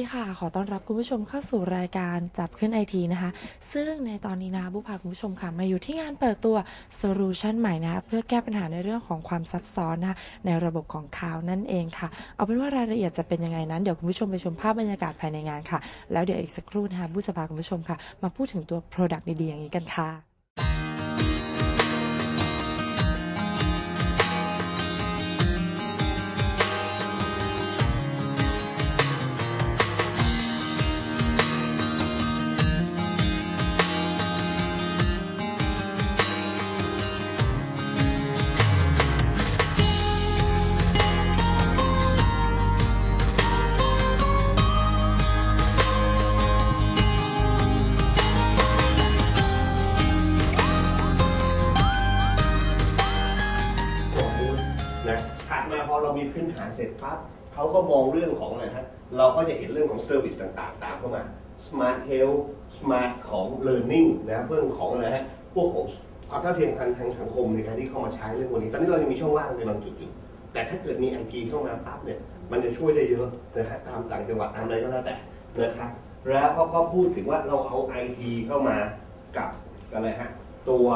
ดีค่ะ ขอต้อนรับคุณผู้ชมเข้าสู่รายการจับขึ้นไอทีนะคะ ซึ่งในตอนนี้นะคะบุพาคุณผู้ชมค่ะ มาอยู่ที่งานเปิดตัวโซลูชันใหม่นะ เพื่อแก้ปัญหาในเรื่องของความซับซ้อนนะคะในระบบของคาวนั่นเองค่ะ เอาเป็นว่ารายละเอียดจะเป็นยังไงนั้น เดี๋ยวคุณผู้ชมไปชมภาพบรรยากาศภายในงานค่ะ แล้วเดี๋ยวอีกสักครู่นะคะบุษพาคุณผู้ชมค่ะ มาพูดถึงตัว Product ดีๆอย่างนี้กันค่ะ เขาก็มองเรื่องของอะไรฮะ เราก็จะเห็นเรื่องของเซอร์วิสต่างๆ ตามเข้ามา Smart Health Smart ของ Learning นะเรื่องของอะไรฮะ พวกของความเท่าเทียมกันทางสังคมในการที่เข้ามาใช้เรื่องพวกนี้ ตอนนี้เรายังมีช่องว่างในบางจุดอยู่แต่ถ้าเกิดมีไอทีเข้ามาปั๊บเนี่ย มันจะช่วยได้เยอะนะฮะตามต่างจังหวัดตามอะไรก็แล้วแต่นะครับแล้วเขาก็พูดถึงว่าเราเอาไอทีเข้ามากับอะไรฮะตัว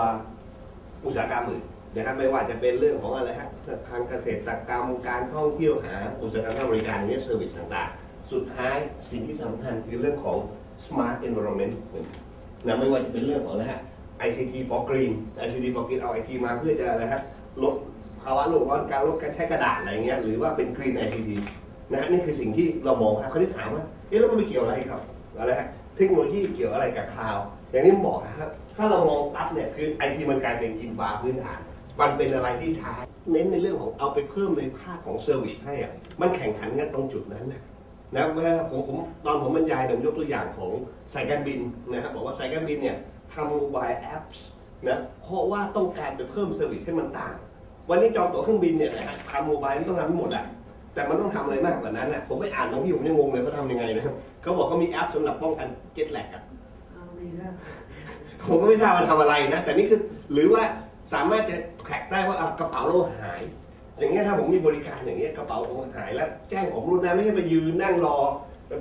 อุตสาหกรรมอื่นนะครับไม่ว่าจะเป็นเรื่องของอะไรฮะ ทางเกษตรกรรมการท่องเที่ยวหาอุตสาหกรรมทางบริการเนี่ยเซอร์วิสต่างๆ สุดท้ายสิ่งที่สำคัญคือเรื่องของ smart environment นะไม่ว่าจะเป็นเรื่องของอะไรฮะ ICT for green ICT for green เอา IT มาเพื่อจะอะไรฮะลดภาวะโลกร้อนการลดการใช้กระดาษอะไรเงี้ยหรือว่าเป็น green ICT นะฮะนี่คือสิ่งที่เรามองฮะเขาได้ถามว่าเอ๊ะแล้วมันไปเกี่ยวอะไรครับอะไรฮะเทคโนโลยีเกี่ยวอะไรกับคลาวด์อย่างที่ผมบอกนะครับถ้าเรามองปั๊บเนี่ยคือไอทีมันกลายเป็นกินฟ้าพื้นฐาน มันเป็นอะไรที่ใช้เน้นในเรื่องของเอาไปเพิ่มในค่าของเซอร์วิสให้อะมันแข่งขันกันตรงจุดนั้นนะนะเมื่อผมผมตอนผมบรรยายผมยกตัวอย่างของสายการบินนะครับบอกว่าสายการบินเนี่ยทำโมบายแอปส์นะเพราะว่าต้องการไปเพิ่มเซอร์วิสให้มันต่าง วันนี้จองตั๋วเครื่องบินเนี่ยนะฮะทำโมบายไม่ต้องทำให้หมดอะแต่มันต้องทำอะไรมากกว่านั้นนะผมไปอ่านบางที่ผมยังงงเลยเขาทำยังไงนะครับเขาบอกเขามีแอปสำหรับป้องกันเจ็ตแลกอะผมก็ไม่ทราบว่าทำอะไรนะแต่นี่คือหรือว่า สามารถจะแท็กได้ว่ากระเป๋าเราหาย อย่างเงี้ยถ้าผมมีบริการอย่างเงี้ยกระเป๋าผมหายแล้ว แจ้งผมรุ่นนะไม่ใช่ไปยืนนั่งรอ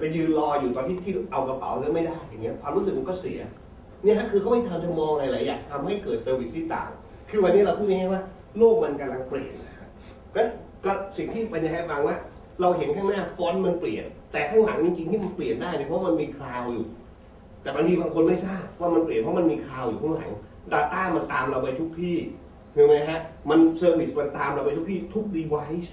ไปยืนรออยู่ตอนที่ที่เอากระเป๋าแล้วไม่ได้อย่างเงี้ยความรู้สึกมันก็เสียเนี่ยฮะคือเขาไม่ทำจะมองอะไรหลายอย่างทำให้เกิดเซอร์วิสที่ต่าง คือวันนี้เราพูดง่ายๆว่าโลกมันกำลังเปลี่ยนนะฮะงั้นก็สิ่งที่เป็นให้ฟังว่า เราเห็นข้างหน้าฟอนต์มันเปลี่ยน แต่ข้างหลังจริงๆที่มันเปลี่ยนได้เนี่ยเพราะมันมีคลาวอยู่ แต่บางทีบางคนไม่ทราบว่ามันเปลี่ยนเพราะมันมีคลาวอยู่ข้างหลัง Data มันตามเราไปทุกที่เห็นไหมฮะ มันเซอร์วิสมันตามเราไปทุกที่ทุก device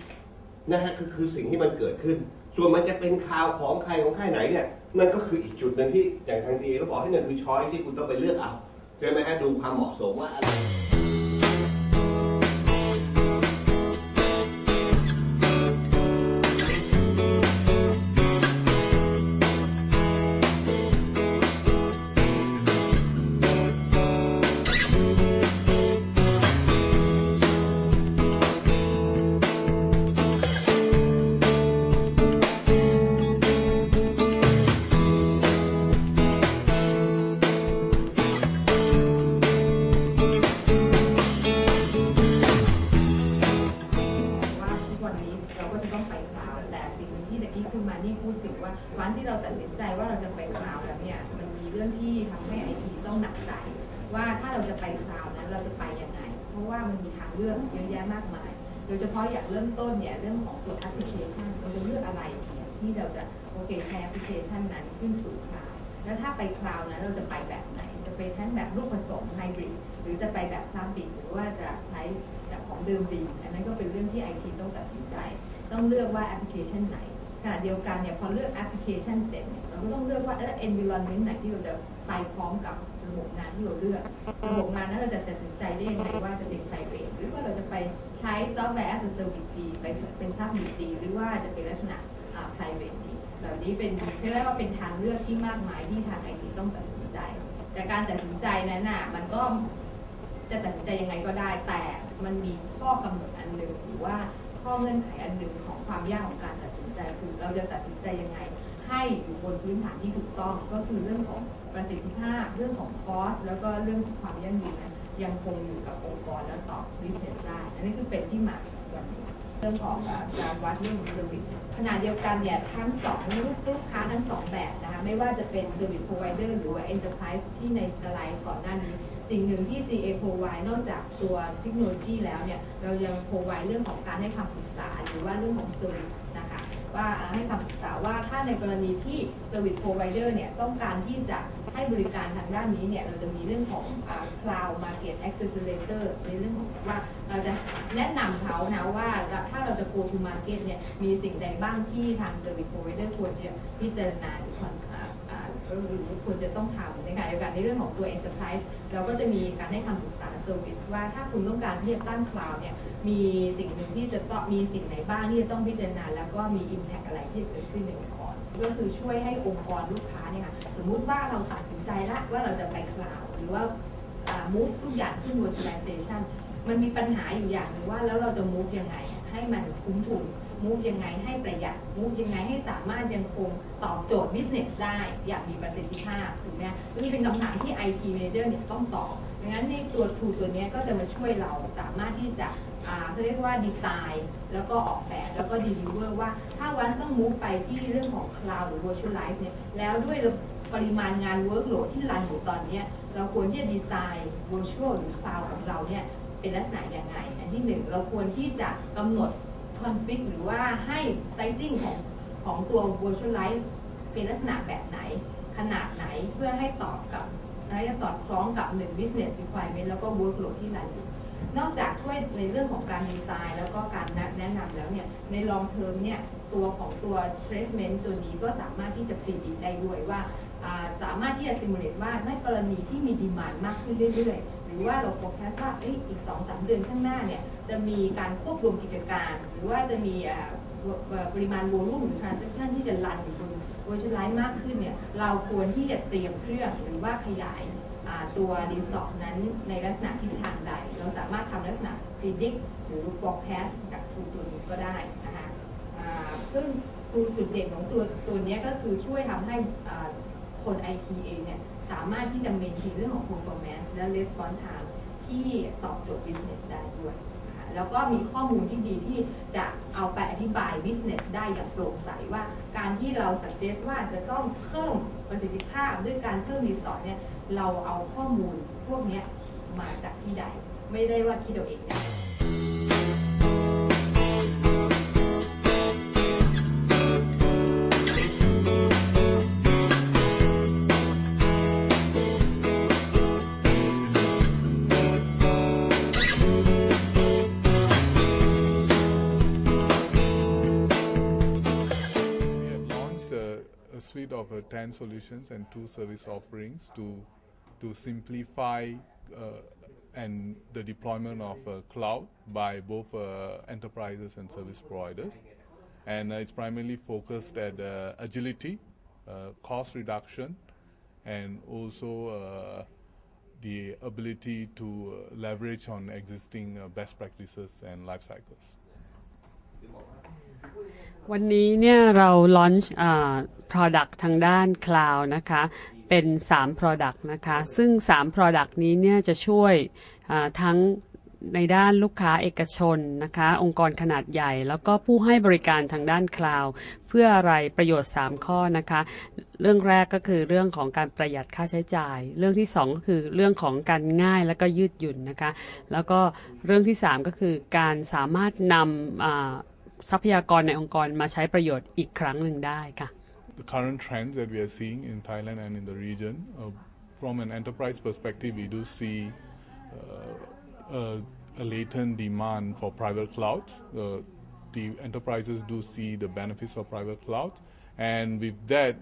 นะฮะคือคือสิ่งที่มันเกิดขึ้น ส่วนมันจะเป็นคลาวของใครของใครไหนเนี่ยนั่นก็คืออีกจุดหนึ่งที่อย่างทางทีเขาบอกให้เนี่ยคือช้อยที่คุณต้องไปเลือกเอาใช่ไหมฮะดูความเหมาะสมว่าอะไร จะไปแบบคลาสสิกหรือว่าจะใช้แบบของเดิมดี อันนั้นก็เป็นเรื่องที่ไอทีต้องตัดสินใจ ต้องเลือกว่าแอปพลิเคชันไหนขณะเดียวกันเนี่ยพอเลือกแอปพลิเคชันเสร็จเนี่ยเราก็ต้องเลือกว่าเออ environment ไหนที่เราจะไปพร้อมกับระบบงานที่เราเลือกระบบงานนั้นเราจะตัดสินใจได้ยังไงว่าจะเป็น private หรือว่าเราจะไปใช้ software as a service ดีไปเป็นภาพดีดีหรือว่าจะเป็นลักษณะอ่า private ดีเหล่านี้เป็นเรียกว่าเป็นทางเลือกที่มากมายที่ทางไอทีต้องตัดสินใจ แต่การตัดสินใจนั้นน่ะมันก็ จะตัดสินใจยังไงก็ได้ แต่มันมีข้อกำหนดอันหนึ่งหรือว่าข้อเงื่อนไขอันหนึ่งของความยากของการตัดสินใจคือเราจะตัดสินใจยังไง ให้อยู่บนพื้นฐานที่ถูกต้อง ก็คือเรื่องของประสิทธิภาพ เรื่องของคอสแล้วก็เรื่องของความยั่งยืนนั้นยังคงอยู่กับองค์กรและต่อ business ได้ อันนี้คือเป็นที่มาของวันนี้เรื่องของการวัดเรื่องของเซอร์วิสขณะเดียวกันเนี่ยทั้งสองลูกลูกค้าทั้งสองแบบนะคะไม่ว่าจะเป็น Service Provider หรือว่า Enterprise ที่ในสไลด์ก่อนหน้านี้ สิ่งหนึ่งที่ CA provide นอกจากตัวเทคโนโลยีแล้วเนี่ยเรายัง provide เรื่องของการให้คำปรึกษาหรือว่าเรื่องของ Service นะคะว่าให้คำปรึกษาว่าถ้าในกรณีที่ Service Provider เนี่ยต้องการที่จะ ให้บริการทางด้านนี้เนี่ยเราจะมีเรื่องของอ่า Cloud Market Accelerator ในเรื่องของว่าเราจะแนะนำเขานะว่าถ้าเราจะ go to market เนี่ยมีสิ่งใดบ้างที่ทาง Service Provider ควรจะพิจารณาหรือควรอ่าอ่าหรือควรจะต้องทำในขณะเดียวกันในเรื่องของตัว Enterprise เราก็จะมีการให้คำปรึกษา Service ว่าถ้าคุณต้องการที่จะตั้ง Cloud เนี่ยมีสิ่งหนึ่งที่จะต้องมีสิ่งไหนบ้างที่จะต้องพิจารณา แล้วก็มี Impact อะไรที่เกิดขึ้นในอง ก็คือช่วยให้องค์กรลูกค้าเนี่ยค่ะสมมุติว่าเราตัดสินใจแล้วว่าเราจะไป Cloud หรือว่า move ทุกอย่างขึ้น virtualization มันมีปัญหาอยู่อย่างหนึ่งว่าแล้วเราจะ move ยังไง ให้มันคุ้มทุน move ยังไงให้ประหยัด move ยังไงให้สามารถยังคงตอบโจทย์ business ได้อย่างมีประสิทธิภาพถูกไหมซึ่งเป็นคำถามที่ IT manager เนี่ยต้องตอบดังนั้นในตัว tool ตัวนี้ก็จะมาช่วยเราสามารถที่จะ เขาเรียกว่าดีไซน์แล้วก็ออกแบบแล้วก็ deliver ว่าถ้าวันต้อง move ไปที่เรื่องของ cloud หรือ virtualize เนี่ยแล้วด้วยปริมาณงาน workload ที่รันอยู่ตอนนี้เราควรที่จะดีไซน์ virtual หรือ cloud ของเราเนี่ยเป็นลักษณะยังไง อันที่หนึ่งเราควรที่จะกำหนดคอนฟิกหรือว่าให้ sizing ของของตัว virtualize เป็นลักษณะแบบไหน ขนาดไหนเพื่อให้ตอบกับและสอดคล้องกับหนึ่ง business requirement แล้วก็ workload ที่รันอยู่ นอกจากช่วยในเรื่องของการดีไซน์ แล้วก็การแนะนำแล้วเนี่ยใน long term เนี่ยตัวของตัว placement ตัวนี้ก็สามารถที่จะ predict ได้ด้วยว่าสามารถที่จะ simulate ว่าในกรณีที่มีดีมานมากขึ้นเรื่อยๆ หรือว่าเรา forecast ว่าอีก 2-3 เดือนข้างหน้าเนี่ยจะมีการควบรวมกิจการ หรือว่าจะมีปริมาณ volume หรือ transaction ที่จะรันอยู่บน virtualize มากขึ้นเนี่ยเราควรที่จะเตรียมเครื่องหรือว่าขยายตัว resource นั้นในลักษณะทิศทางใด เราสามารถทำลักษณะ predict หรือ forecast จากตัวตัวนี้ก็ได้นะคะซึ่งตัวจุดเด่นของตัวตัวนี้ก็คือช่วยทำให้อ่าคน IT เองเนี่ยสามารถที่จะ maintain เรื่องของ performance และ response time ที่ตอบโจทย์ business ได้ด้วย แล้วก็มีข้อมูลที่ดีที่จะเอาไปอธิบาย business ได้อย่างโปร่งใสว่า การที่เรา suggest ว่าจะต้องเพิ่มประสิทธิภาพด้วยการเพิ่ม resource เนี่ยเราเอาข้อมูลพวกนี้มาจากที่ใด ไม่ได้ว่าที่เราเองได้ We have launched a, a suite of uh, 10 solutions and two service offerings to, to simplify uh, and the deployment of uh, cloud by both uh, enterprises and service providers. And uh, it's primarily focused at uh, agility, uh, cost reduction, and also uh, the ability to uh, leverage on existing uh, best practices and life cycles. วันนี้เนี่ยเรา launch อ่า product ทางด้าน cloud นะคะ เป็น 3 product นะคะ ซึ่ง 3 product นี้เนี่ยจะช่วยทั้งในด้านลูกค้าเอกชนนะคะ องค์กรขนาดใหญ่ แล้วก็ผู้ให้บริการทางด้าน cloud เพื่ออะไรประโยชน์ 3 ข้อนะคะ เรื่องแรกก็คือเรื่องของการประหยัดค่าใช้จ่าย เรื่องที่ 2 ก็คือเรื่องของการง่ายและก็ยืดหยุ่นนะคะ แล้วก็เรื่องที่ 3 ก็คือการสามารถนำทรัพยากรในองค์กรมาใช้ประโยชน์อีกครั้งหนึ่งได้ค่ะ the current trends that we are seeing in Thailand and in the region. Uh, from an enterprise perspective, we do see uh, a, a latent demand for private cloud. Uh, the enterprises do see the benefits of private cloud, and with that,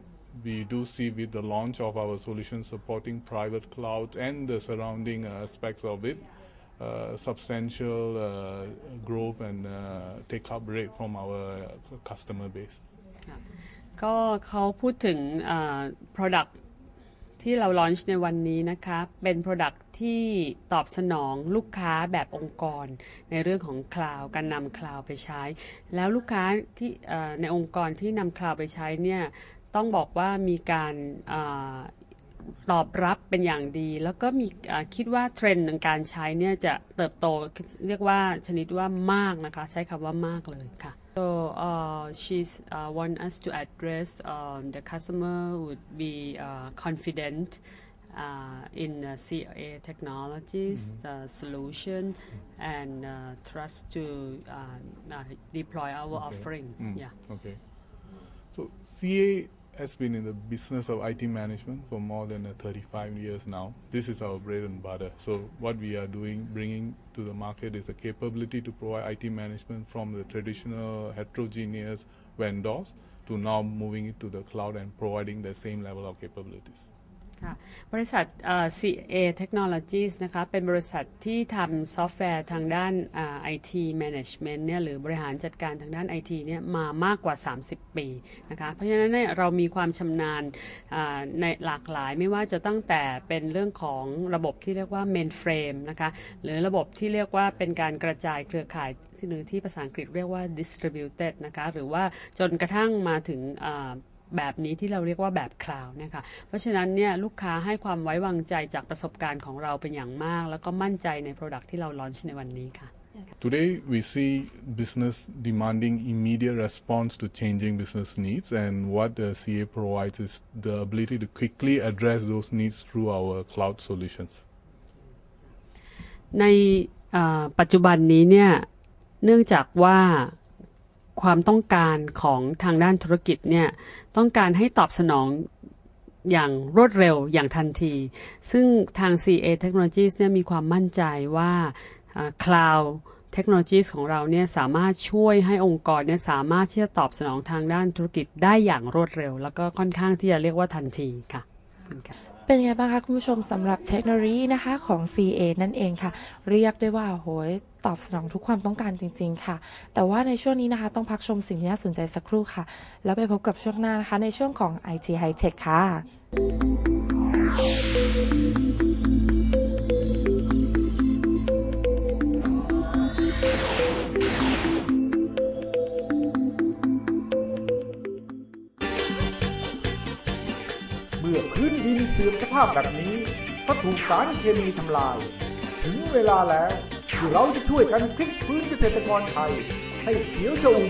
we do see with the launch of our solution supporting private cloud and the surrounding aspects of it. Uh, substantial uh, growth and uh, take up rate from our customer base. ก็เขาพูดถึง product ที่เรา launch ในวันนี้นะคะ เป็น product ที่ตอบสนองลูกค้าแบบองค์กร ในเรื่องของ cloud การนำ cloud ไปใช้ แล้วลูกค้าที่ในองค์กรที่นำ cloud ไปใช้เนี่ยต้องบอกว่ามีการตอบรับเป็นอย่างดี แล้วก็มีคิดว่าเทรนด์ในการใช้เนี่ยจะเติบโตเรียกว่าชนิดว่ามากนะคะ ใช้คำว่ามากเลยค่ะ so uh, she's uh, want us to address um, the customer would be uh, confident uh, in uh, CA technologies, the solution, and uh, trust to uh, uh, deploy our offerings. Mm, Yeah. Okay. So CA has been in the business of IT management for more than uh, 35 years now. This is our bread and butter. So what we are doing, bringing to the market is a capability to provide IT management from the traditional heterogeneous vendors to now moving it to the cloud and providing the same level of capabilities. ค่ะบริษัทเอ่อ CA Technologies นะคะเป็นบริษัทที่ทำซอฟต์แวร์ทางด้านอ่า IT Management เนี่ยหรือบริหารจัดการทางด้าน IT เนี่ยมามากกว่า 30 ปีนะคะเพราะฉะนั้นเนี่ยเรามีความชำนาญในหลากหลายไม่ว่าจะตั้งแต่เป็นเรื่องของระบบที่เรียกว่า Mainframe นะคะหรือระบบที่เรียกว่าเป็นการกระจายเครือข่ายหรือที่ภาษาอังกฤษเรียกว่า distributed นะคะหรือว่าจนกระทั่งมาถึง แบบนี้ที่เราเรียกว่าแบบคลาวด์นะคะ เพราะฉะนั้นเนี่ยลูกค้าให้ความไว้วางใจจากประสบการณ์ของเราเป็นอย่างมาก แล้วก็มั่นใจใน Product ที่เราลอนช์ในวันนี้ค่ะ Today, we see business demanding immediate response to changing business needs, and what the CA provides is the ability to quickly address those needs through our cloud solutions. ในอ่าปัจจุบันนี้เนี่ย เนื่องจากว่า ความต้องการของทางด้านธุรกิจเนี่ยต้องการให้ตอบสนองอย่างรวดเร็วอย่างทันที ซึ่งทาง CA Technologies เนี่ยมีความมั่นใจว่าอ่า Cloud Technologies ของเราเนี่ยสามารถช่วยให้องค์กรเนี่ยสามารถที่จะตอบสนองทางด้านธุรกิจได้อย่างรวดเร็ว แล้วก็ค่อนข้างที่จะเรียกว่าทันทีค่ะ เป็นไงบ้างคะคุณผู้ชมสำหรับเทคโนโลยีนะคะของ CA นั่นเองค่ะ เรียกได้ว่าโหยตอบสนองทุกความต้องการจริง ๆ ค่ะ แต่ว่าในช่วงนี้นะคะ ต้องพักชมสิ่งที่น่าสนใจสักครู่ค่ะ แล้วไปพบกับช่วงหน้านะคะ ในช่วงของ IT High Tech ค่ะาพแบบนี้เพราะถูกสารเคมีทำลาย ถึงเวลาแล้วที่เราจะช่วยกันพลิกฟื้นเกษตรกรไทย ให้เขียวชอุ่ม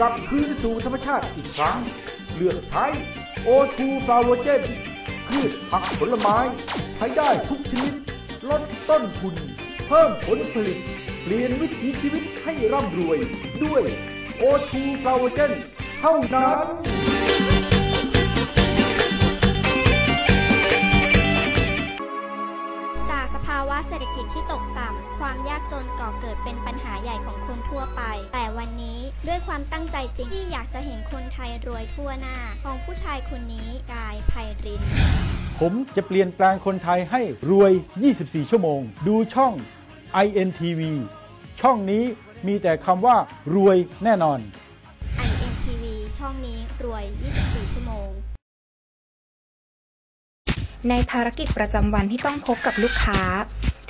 กลับคืนสู่ธรรมชาติอีกครั้ง เลือกใช้โอทูฟลาวเจนพืชผักผลไม้ใช้ได้ทุกชนิด ลดต้นทุน เพิ่มผลผลิต เปลี่ยนวิถีชีวิตให้ร่ำรวยด้วยโอทูฟลาวเจนเท่านั้น กจนก่อเกิดเป็นปัญหาใหญ่ของคนทั่วไป แต่วันนี้ด้วยความตั้งใจจริงที่อยากจะเห็นคนไทยรวยทั่วหน้า ของผู้ชายคนนี้กายไพริน ผมจะเปลี่ยนแปลงคนไทยให้รวย 24 ชั่วโมง ดูช่อง INTV ช่องนี้มีแต่คำว่ารวยแน่นอน IMTV ช่องนี้รวย 24 ชั่วโมงในภารกิจประจำวันที่ต้องพบกับลูกค้า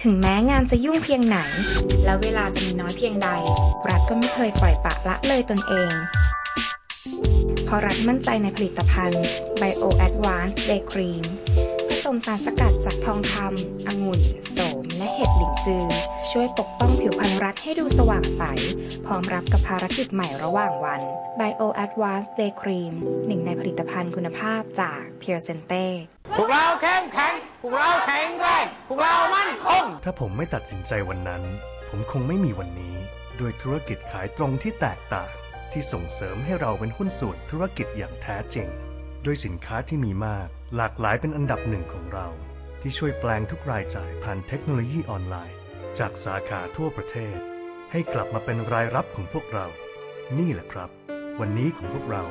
ถึงแม้งานจะยุ่งเพียงไหน และเวลาจะมีน้อยเพียงใด รัฐก็ไม่เคยปล่อยปะละเลยตนเองเพราะรัฐมั่นใจในผลิตภัณฑ์ Bio Advanced Day Cream ผสมสารสกัดจากทองคำองุ่น โสม และเห็ดหลิงจือ ช่วยปกป้องผิวพรรณรัฐให้ดูสว่างใส พร้อมรับกับภารกิจใหม่ระหว่างวัน Bio Advanced Day Cream หนึ่งในผลิตภัณฑ์คุณภาพจาก Pure Sente พวกเราเข้มแข็ง พวกเราแข็งแรงพวกเรามั่นคง ถ้าผมไม่ตัดสินใจวันนั้น ผมคงไม่มีวันนี้ ด้วยธุรกิจขายตรงที่แตกต่าง ที่ส่งเสริมให้เราเป็นหุ้นส่วนธุรกิจอย่างแท้จริง ด้วยสินค้าที่มีมาก หลากหลายเป็นอันดับหนึ่งของเรา ที่ช่วยแปลงทุกรายจ่ายผ่านเทคโนโลยีออนไลน์ จากสาขาทั่วประเทศ ให้กลับมาเป็นรายรับของพวกเรา นี่แหละครับ วันนี้ของพวกเรา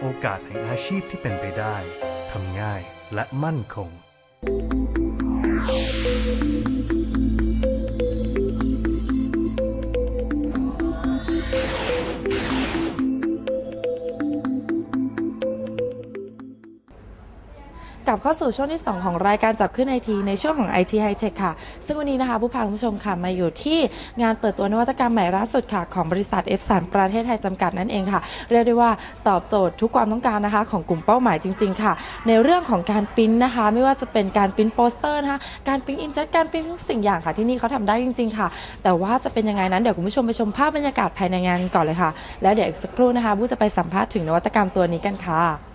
โอกาสแห่งอาชีพที่เป็นไปได้ทำง่ายและมั่นคง ก ลับเข้าสู่ช่วงที่ 2 ของรายการจับขึ้นไอทีในช่วงของ IT High Tech ค่ะ ซึ่งวันนี้นะคะผู้พาคุณผู้ชมค่ะมาอยู่ที่งานเปิดตัวนวัตกรรมใหม่ล่าสุดค่ะ ของบริษัท F3 ประเทศไทยจำกัดนั่นเองค่ะ เรียกได้ว่าตอบโจทย์ทุกความต้องการนะคะ ของกลุ่มเป้าหมายจริง ๆ ค่ะ ในเรื่องของการปริ้นนะคะ ไม่ว่าจะเป็นการปริ้นโปสเตอร์นะคะการปริ้นอินเจ็ตการปริ้นทุกสิ่งอย่างค่ะที่นี่เขาทำได้จริง ๆ ค่ะ แต่ว่าจะเป็นยังไงนั้นเดี๋ยวคุณผู้ชมไปชมภาพบรรยากาศภายในงานก่อนเลยค่ะ แล้วเดี๋ยวอีกสักครู่นะคะบู้จะไปสัมภาษณ์ถึงนวัตกรรมตัวนี้กันค่ะ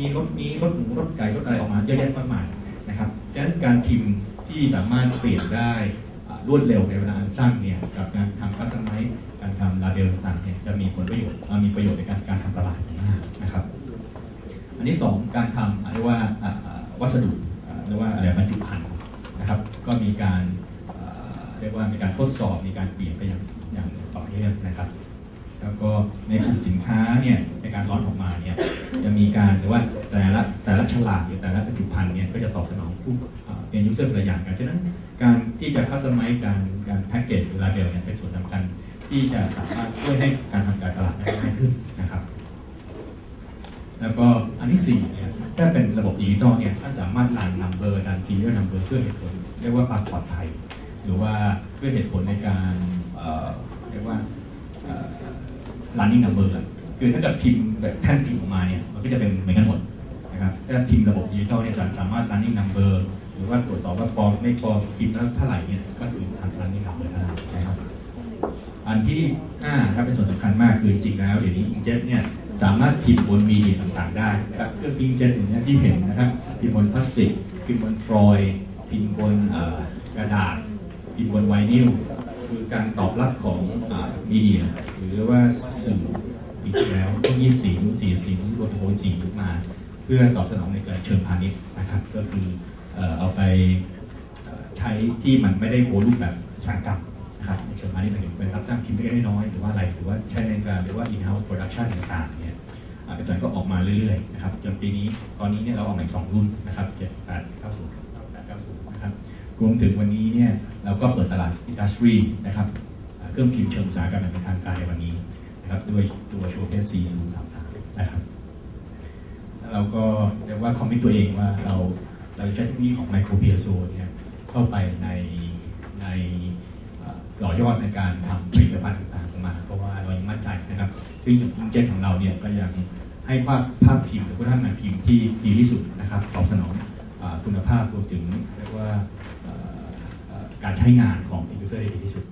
มีรถมีรถหมูรถไก่รถอะไรออกมาเยอะแยะมากมายนะครับฉะนั้นการพิมพ์ที่สามารถเปลี่ยนได้รวดเร็วในเวลาอันสั้นเนี่ยกับการทำคัสตอมไมซ์การทำลาเบลต่างๆเนี่ยจะมีผลประโยชน์มีประโยชน์ในการการทำตลาดมากนะครับ อันที่สองการทำเรียกว่าวัสดุเรียกว่าอะไรบรรจุภัณฑ์นะครับ ก็มีการเรียกว่ามีการทดสอบมีการเปลี่ยนไปอย่างอย่างต่อเนื่องนะครับ แล้วก็ในกลุ่มสินค้าเนี่ยในการร้อนออกมาเนี่ยจะมีการหรือว่าแต่ละแต่ละฉลากหรือแต่ละบรรจุภัณฑ์เนี่ยก็จะตอบสนองผู้เป็นยูเซอร์ตัวอย่างกันฉะนั้นการที่จะคัสตอมไมซ์การการแพ็กเกจหรือลาเบลเนี่ยเป็นส่วนสำคัญที่จะสามารถช่วยให้การทำการตลาดได้ง่ายขึ้นนะครับแล้วก็อันที่สี่เนี่ยถ้าเป็นระบบดิจิตอลเนี่ยท่านสามารถรันนัมเบอร์รันซีเรียลนัมเบอร์เพื่อเหตุผลเรียกว่าความปลอดภัย หรือว่าเพื่อเหตุผลในการเรียกว่า รันนิ่งนัมเบอร์คือถ้าเกิดพิมพ์แบบแท่นพิมพ์ออกมาเนี่ยมันก็จะเป็นเหมือนกันหมดนะครับถ้าพิมพ์ระบบดิจิตอลเนี่ยสามารถรันนิ่งนัมเบอร์หรือว่าตรวจสอบว่าปลอมไม่ปลอมพิมพ์แล้วเท่าไหร่เนี่ยก็คือทำรันนิ่งนัมเบอร์ได้นะครับอันที่5ครับเป็นส่วนสำคัญมากคือจริงแล้วเดี๋ยวนี้อิงเจ็ตเนี่ยสามารถพิมพ์บนมีเดียต่างๆ ได้นะครับเครื่องพิมพ์เจ็ตอย่างเนี้ยที่เห็นนะครับพิมพ์บนพลาสติกพิมพ์บนฟลอยล์พิมพ์บนกระดาษพิมพ์บนไวนิล คือการตอบรับของอมีเดียหรือว่าสื่อปีที่แล้วต้องยี่สี่นิ้วสี่สี่นิ้วโรโทนจีมา เพื่อตอบสนองในการเชิงพาณิชย์นะครับก็คือเอาไปใช้ที่มันไม่ได้โวลูปแบบสาหกรรนะครับในเชิงพาณิชย์หมายถึงเป็นรับจ้างพิมพ์เล็กน้อยหรือว่าอะไรหรือว่าใช้ในการหรือว่า in-house production ต่างๆเนี่ยอาจารย์ก็ออกมาเรื่อยๆนะครับจนปีนี้ตอนนี้เนี่ยเราออกมาอีกสองรุ่นนะครับ7 8 9 0 8 9 0นะค รวมถึงวันนี้เนี่ยเราก็เปิดตลาด industry นะครับเครื่องพิมพ์เชิงอุตสาหกรรมอย่างเป็นทางการในวันนี้นะครับด้วยตัวโชว์เพสซีศูนย์สามสามนะครับแล้วเราก็เรียกว่าคอมมิตตัวเองว่าเราเราใช้เทคโนโลยีของไมโครเบียโซเนี่ยเข้าไปในในเอ่อต่อยอดในการทำผลิตภัณฑ์ต่างๆออกมา เพราะว่าเรายังมั่นใจนะครับซึ่งอย่างอิงเจ็ตของเราเนี่ยก็ยังให้ภาพภาพพิมพ์หรือคุณภาพงานพิมพ์ที่ดีที่สุดนะครับตอบสนอง คุณภาพรวมถึงเรียกว่าการใช้งานของยูเซอร์ได้ดีที่สุด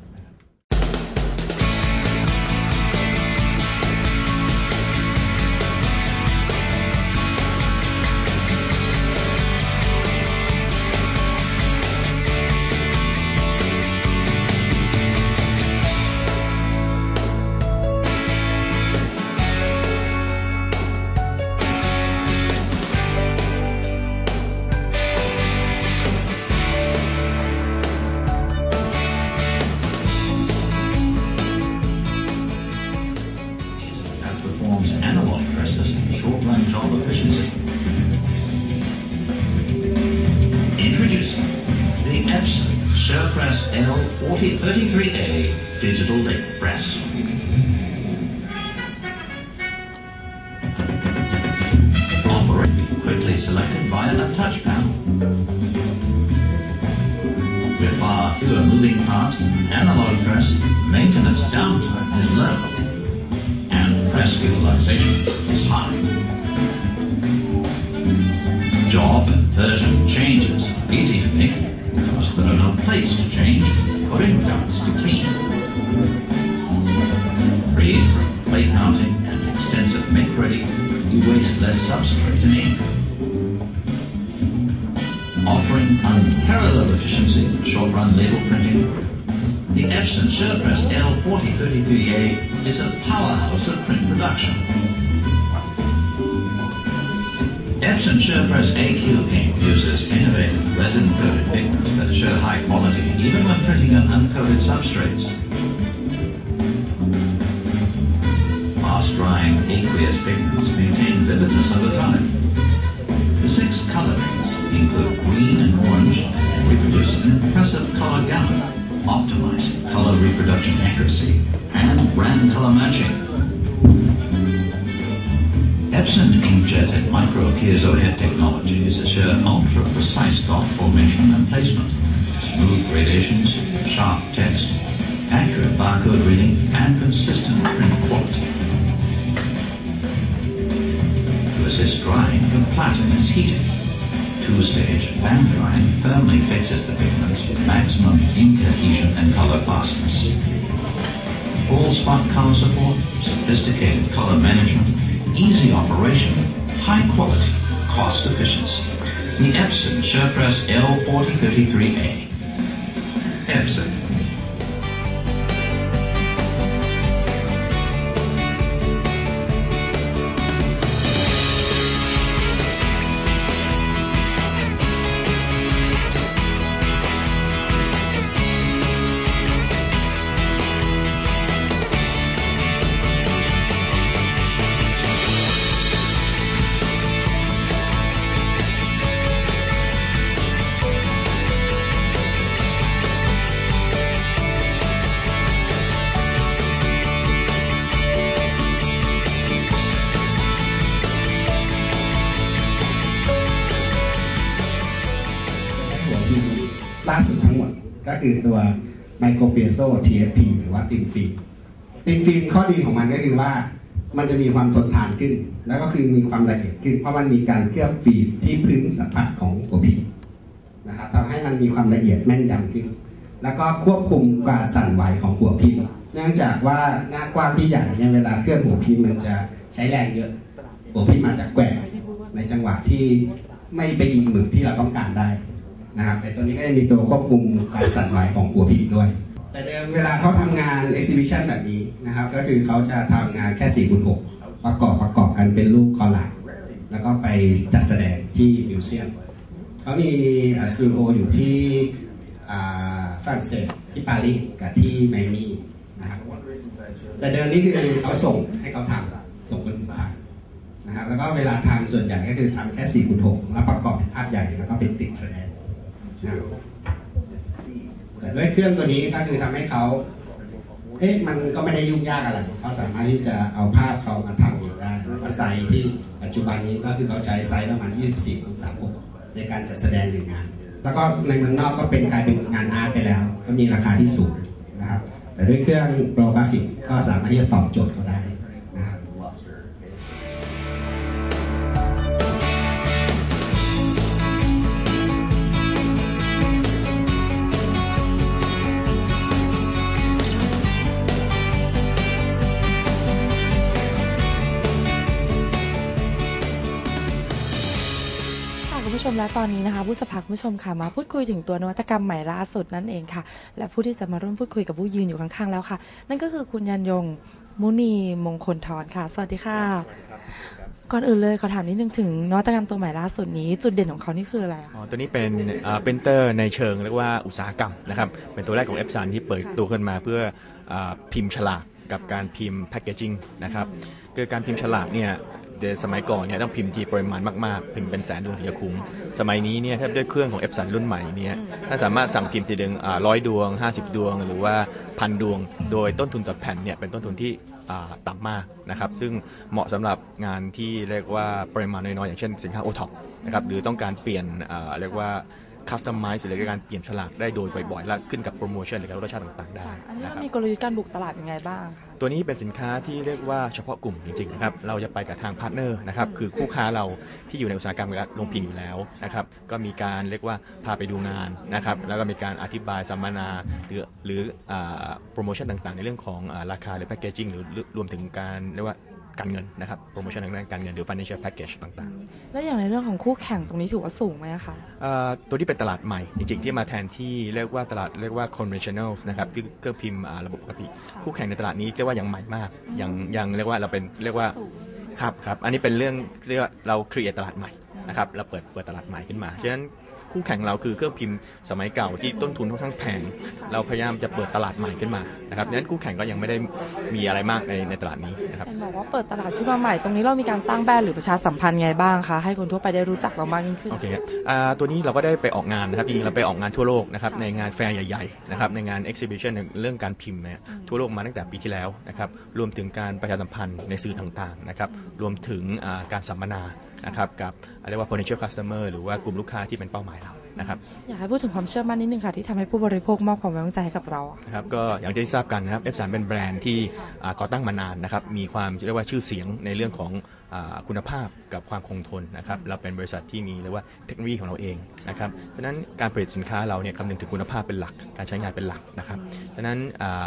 plates to change ink ducts to clean. Free from plate mounting and extensive make ready, you waste less substrate and ink. Offering unparalleled efficiency short run label printing, the Epson SurePress L4033A is a powerhouse of print production. Epson SurePress AQ ink uses innovative resin-coated pigments that show high quality even when printing on uncoated substrates. Fast-drying aqueous pigments maintain vividness over time. The six colorings include green and orange reproduce an impressive color gamut, optimizing color reproduction accuracy and brand color matching. Epson inkjetted micro piezo head technologies assure ultra precise dot formation and placement, smooth gradations, sharp text, accurate barcode reading, and consistent print quality. To assist drying, the platen is heated. Two-stage band drying firmly fixes the pigments with maximum ink adhesion and color fastness. Full spot color support, sophisticated color management, easy operation, high quality, cost efficiency. The Epson SurePress L4033A. Epson. คือตัวไมโครเปียโซ TFP หรือว่าติมฟิล์มติมฟิล์มข้อดีของมันก็คือว่ามันจะมีความทนทานขึ้น แล้วก็คือมีความละเอียดขึ้น เพราะมันมีการเคลือบฟิล์มที่พื้นสัมผัสของหัวพิมพ์นะครับทำให้มันมีความละเอียดแม่นยำขึ้น แล้วก็ควบคุมการสั่นไหวของหัวพิมพ์ เนื่องจากว่าหน้ากว้างที่ใหญ่เนี่ยเวลาเคลื่อนหัวพิมพ์มันจะใช้แรงเยอะ หัวพิมพ์มาจากแกว่งในจังหวะที่ไม่ไปยิงหมึกที่เราต้องการได้ นะครับแต่ตัวนี้ก็จะมีตัวควบคุมการสั่นไหวของหัวพิมพ์ด้วย แต่เดิมเวลาเขาทำงาน exhibition แบบนี้นะครับ ก็คือเขาจะทำงานแค่4คูณ6ประกอบประกอบกันเป็นรูปคอลัมน์แล้วก็ไปจัดแสดงที่มิวเซียมเขามีสตูดิโออยู่ที่ฝรั่งเศสที่ปารีสกับที่ไมอามี่นะครับแต่เดิมนี่คือเขาส่งให้เขาทำส่งคนอื่นทำนะครับแล้วก็เวลาทำส่วนใหญ่ก็คือทำแค่4คูณ6แล้วประกอบเป็นภาพใหญ่แล้วก็เป็นติดแสดง แต่ด้วยเครื่องตัวนี้ก็คือทำให้เขาเอ๊ะมันก็ไม่ได้ยุ่งยากอะไรเขาสามารถที่จะเอาภาพเขามาทำเองได้แล้วก็ไซส์ที่ปัจจุบันนี้ก็คือเขาใช้ไซส์ประมาณ 24คูณ36ในการจัดแสดงหนึ่งงาน แล้วก็ในเมืองนอกก็เป็นกายเป็นงานอาร์ตไปแล้ว ก็มีราคาที่สูงนะครับ แต่ด้วยเครื่องโปรกราฟิกก็สามารถที่จะตอบโจทย์เขา ตอนนี้นะคะผู้จะพาคุณผู้ชมค่ะมาพูดคุยถึงตัวนวัตกรรมใหม่ล่าสุดนั่นเองค่ะ และผู้ที่จะมาร่วมพูดคุยกับผู้ยืนอยู่ข้างๆแล้วค่ะ นั่นก็คือคุณยันยงมุนีมงคลทรค่ะ สวัสดีค่ะ ก่อนอื่นเลยขอถามนิดนึงถึงนวัตกรรมตัวใหม่ล่าสุดนี้ จุดเด่นของเขานี่คืออะไรคะอ๋อตัวนี้เป็นปรินเตอร์ในเชิงเรียกว่าอุตสาหกรรมนะครับเป็นตัวแรกของ Epson ที่เปิดตัวขึ้นมาเพื่ออาพิมพ์ฉลากกับการพิมพ์แพคเกจิ้งนะครับคือการพิมพ์ฉลากเนี่ยเดี๋ยว สมัยก่อนเนี่ยต้องพิมพ์ทีปริมาณมากๆ พิมพ์เป็นแสนดวงถึงจะคุ้ม สมัยนี้เนี่ยถ้าด้วยเครื่องของเอฟซันรุ่นใหม่เนี่ยท่านสามารถสั่งพิมพ์ทีเดียวร้อยดวง 50 ดวง หรือว่าพันดวง โดยต้นทุนต่อแผ่นเนี่ยเป็นต้นทุนที่ต่ำมากนะครับซึ่งเหมาะสำหรับงานที่เรียกว่าปริมาณน้อยๆอย่างเช่นสินค้าโอท็อปนะครับหรือต้องการเปลี่ยนเรียกว่า คัสตอมไมซ์หรือการเปลี่ยนฉลากได้โดยบ่อยๆ และขึ้นกับโปรโมชั่นหรือการลดรสชาติต่างๆ ได้อันนี้นะเราครับมีกลยุทธ์การบุกตลาดยังไงบ้างคะตัวนี้เป็นสินค้าที่เรียกว่าเฉพาะกลุ่มจริงๆนะครับเราจะไปกับทางพาร์ทเนอร์นะครับคือคู่ค้าเราที่อยู่ในอุตสาหกรรมการลงพิมพ์อยู่แล้วนะครับก็มีการเรียกว่าพาไปดูงานนะครับแล้วก็มีการอธิบายสัมมนาหรือหรือโปรโมชั่นต่างๆ ในเรื่องของอาราคาหรือแพคเกจิ้งหรือรวมถึงการเรียกว่า การเงินนะครับโปรโมชั่นทางด้านการเงินหรือ financial package ต่างๆ แล้วอย่างในเรื่องของคู่แข่งตรงนี้ถือว่าสูงไหมคะเอ่อตัวที่เป็นตลาดใหม่จริงๆที่มาแทนที่เรียกว่าตลาดเรียกว่า conventional นะครับที่เครื่องพิมพ์อ่าระบบปกติ คู่แข่งในตลาดนี้เรียกว่ายังใหม่มากยังยังเรียกว่าเราเป็นเรียกว่าครับครับอันนี้เป็นเรื่องเรียกว่าเรา create ตลาดใหม่นะครับเราเปิดเปิดตลาดใหม่ขึ้นมาฉะนั้น คู่แข่งเราคือเครื่องพิมพ์สมัยเก่าที่ต้นทุนค่อนข้างแพง เราพยายามจะเปิดตลาดใหม่ขึ้นมานะครับฉะนั้นคู่แข่งก็ยังไม่ได้มีอะไรมากในในตลาดนี้นะครับเห็นบอกว่าเปิดตลาดขึ้นมาใหม่ตรงนี้เรามีการสร้างแบรนด์หรือประชาสัมพันธ์ไงบ้างคะให้คนทั่วไปได้รู้จักเรามากยิ่งขึ้นโอเคครับอ่าตัวนี้เราก็ได้ไปออกงานนะครับจริงๆเราไปออกงานทั่วโลกนะครับในงานแฟร์ใหญ่ๆนะครับในงาน exhibition ในเรื่องการพิมพ์เนี่ยทั่วโลกมาตั้งแต่ปีที่แล้วนะครับรวมถึงการประชาสัมพันธ์ในสื่อต่างๆนะครับรวมถึงอ่าการสัมมนานะครับกับเรียกว่า potential customer หรือว่ากลุ่มลูกค้าที่เป็นเป้าหมายเรานะครับอยากให้พูดถึงความเชื่อมั่นนิดนึงค่ะ ที่ทำให้ผู้บริโภคมอบความไว้วางใจให้กับเราอะนะครับก็อย่างที่ทราบกันนะครับ F3 เป็นแบรนด์ที่อ่าก่อตั้งมานานนะครับ มีความเรียกว่าชื่อเสียงในเรื่องของอาคุณภาพกับความคงทนนะครับ เราเป็นบริษัทที่มีเรียกว่าเทคโนโลยีของเราเองนะครับ เพราะฉะนั้นการผลิตสินค้าเราเนี่ยคำนึงถึงคุณภาพเป็นหลัก การใช้งานเป็นหลักนะครับ เพราะฉะนั้นอ่า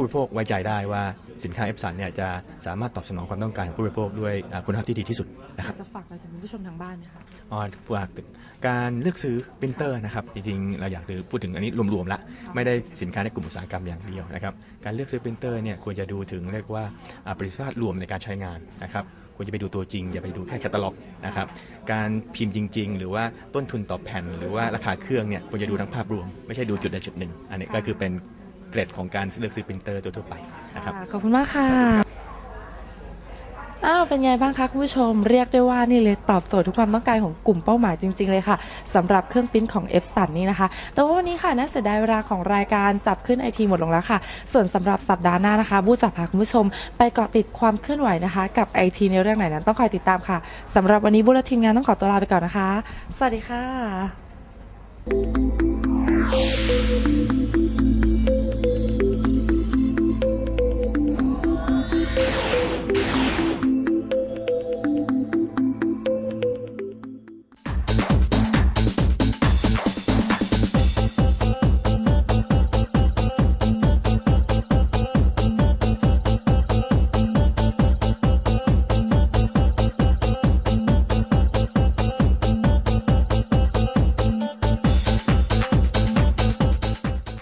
ผู้บริโภคไว้ใจได้ว่าสินค้า F3 เนี่ยจะสามารถตอบสนองความต้องการของผู้บริโภคด้วยอ่าคุณภาพที่ดีที่สุดนะครับ จะฝากอะไรถึงคุณผู้ชมทางบ้านไหมคะอ๋อฝากถึงการเลือกซื้อปรินเตอร์นะครับจริงๆเราอยากจะพูดถึงอันนี้รวมๆละไม่ได้สินค้าในกลุ่มอุตสาหกรรมอย่างเดียวนะครับการเลือกซื้อปรินเตอร์เนี่ยควรจะดูถึงเรียกว่าอ่าประสิทธิภาพรวมในการใช้งานนะครับควรจะไปดูตัวจริง อย่าไปดูแค่แคตตาล็อกนะครับการพิมพ์จริง ๆ หรือว่าต้นทุนต่อแผ่น หรือว่าราคาเครื่องเนี่ยควรจะดูทั้งภาพรวม ไม่ใช่ดูจุดใดจุดหนึ่ง อันนี้ก็คือเป็น เกรดของการเลือกซื้อปรินเตอร์ทั่วๆไปนะครับ ขอบคุณมากค่ะอ้าวเป็นไงบ้างคะคุณผู้ชมเรียกได้ว่านี่เลยตอบโจทย์ทุกความต้องการของกลุ่มเป้าหมายจริง ๆ เลยค่ะสำหรับเครื่องปิ้นของ f อ u n นี่นะคะ แต่ว่าวันนี้ค่ะน่าเสียดายเวลาของรายการจับขึ้นไอทีหมดลงแล้วค่ะ ส่วนสำหรับสัปดาห์หน้านะคะ บูจะพาคุณผู้ชม ไปเกาะติดความเคลื่อนไหวนะคะ กับไอทีในเรื่องไหนนั้นต้องคอยติดตามค่ะสำหรับวันนี้บูและทีมงานต้องขอตัวลาไปก่อนนะคะ สวัสดีค่ะ